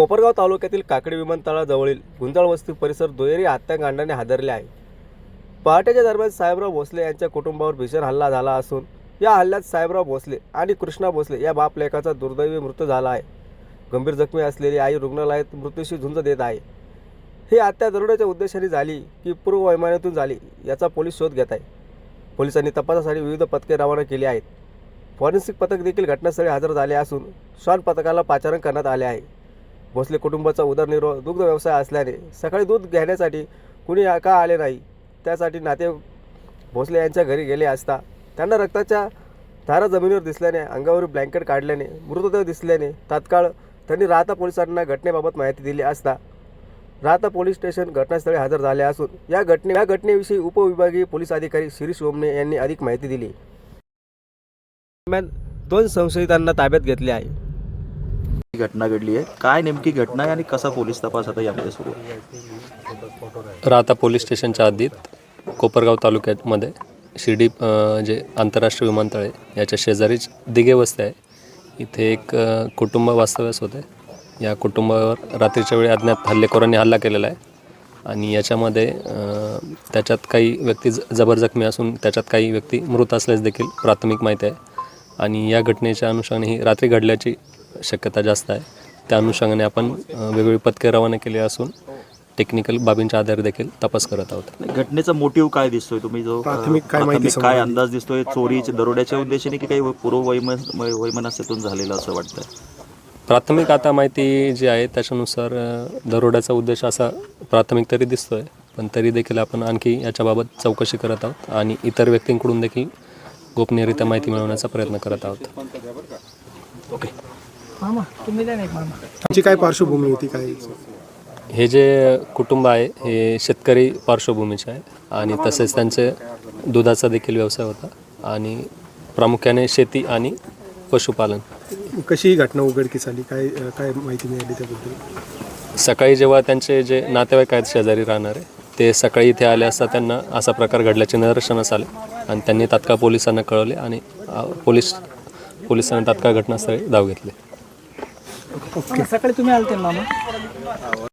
कोपरगाव तालुक्यातील काकडी विमानतळाजवळील गुंजाळ वस्ती परिसर दुहेरी हत्याकांडाने हादरले आहे. पहाटेच्या दरम्यान साहेबराव भोसले यांच्या कुटुंबावर भीषण हल्ला झाला असून या हल्ल्यात साहेबराव भोसले आणि कृष्णा भोसले या बाप लेखाचा दुर्दैवी मृत्यू झाला आहे. गंभीर जखमी असलेली आई रुग्णालयात मृत्यूशी झुंज देत आहे. ही हत्या दरोड्याच्या उद्देशाने झाली की पूर्व वैमानातून झाली याचा पोलीस शोध घेत आहे. पोलिसांनी तपासासाठी विविध पथके रवाना केली आहेत. फॉरेन्सिक पथक देखील घटनास्थळी हजर झाले असून श्वान पथकाला पाचारण करण्यात आले आहे. भोसले कुटुंबाचा उदरनिर्वाह दुग्ध व्यवसाय असल्याने सकाळी दूध घेण्यासाठी कुणी का आले नाही? त्यासाठी नाते भोसले यांच्या घरी गेले असता त्यांना रक्ताच्या धारा जमिनीवर दिसल्याने अंगावर ब्लँकेट काढल्याने मृतदेह दिसल्याने तात्काळ त्यांनी राहता पोलिसांना घटनेबाबत माहिती दिली असता राहता पोलीस स्टेशन घटनास्थळी हजर झाले असून या घटने या घटनेविषयी उपविभागीय पोलीस अधिकारी शिरीष ओमने यांनी अधिक माहिती दिली. दरम्यान दोन संशयितांना ताब्यात घेतले आहे. घटना घडली आहे? काय नेमकी घटना आहे आणि कसा पोलीस तपास आता यामध्ये सुरू आहे? राहता पोलीस स्टेशनच्या हद्दीत कोपरगाव तालुक्यामध्ये शिर्डी जे आंतरराष्ट्रीय विमानतळ आहे याच्या शेजारीच दिघे वस्ती आहे. इथे एक कुटुंब वास्तव्यास होते. या कुटुंबावर रात्रीच्या वेळी अज्ञात हल्लेखोरांनी हल्ला केलेला आहे. आणि याच्यामध्ये त्याच्यात काही व्यक्ती ज जबर जखमी असून त्याच्यात काही व्यक्ती मृत असल्यास देखील प्राथमिक माहिती आहे. आणि या घटनेच्या अनुषंगाने ही रात्री घडल्याची शक्यता जास्त आहे. त्या अनुषंगाने आपण वेगवेगळी पथके रवाना केली असून टेक्निकल बाबींच्या आधारे देखील तपास करत आहोत. घटनेचा मोटिव्ह काय दिसतोय तुम्ही जो प्राथमिक काय माहिती काय? अंदाज दिसतोय? चोरीच्या दरोड्याच्या उद्देशाने की काही पूर्व वैमन वैमनस्यातून झालेलं असं वाटतंय? प्राथमिक आता माहिती जी आहे त्याच्यानुसार दरोड्याचा उद्देश असा प्राथमिक तरी दिसतोय पण तरी देखील आपण आणखी याच्याबाबत चौकशी करत आहोत आणि इतर व्यक्तींकडून देखील गोपनीयरित्या माहिती मिळवण्याचा प्रयत्न करत आहोत. त्यांची काय पार्श्वभूमी होती काय? हे जे कुटुंब आहे हे शेतकरी पार्श्वभूमीचे आहे आणि तसेच त्यांचे दुधाचा देखील व्यवसाय होता आणि प्रामुख्याने शेती आणि पशुपालन. कशी ही घटना उघडकीस आली? काय काय माहिती मिळाली त्याबद्दल? सकाळी जेव्हा त्यांचे जे नातेवाईक आहेत शेजारी राहणारे ते सकाळी इथे आले असता त्यांना असा प्रकार घडल्याचे निदर्शनास आले. आणि त्यांनी तात्काळ पोलिसांना कळवले आणि पोलीस पोलिसांनी तात्काळ घटनास्थळी धाव घेतली. सकाळी तुम्ही आलते मामा?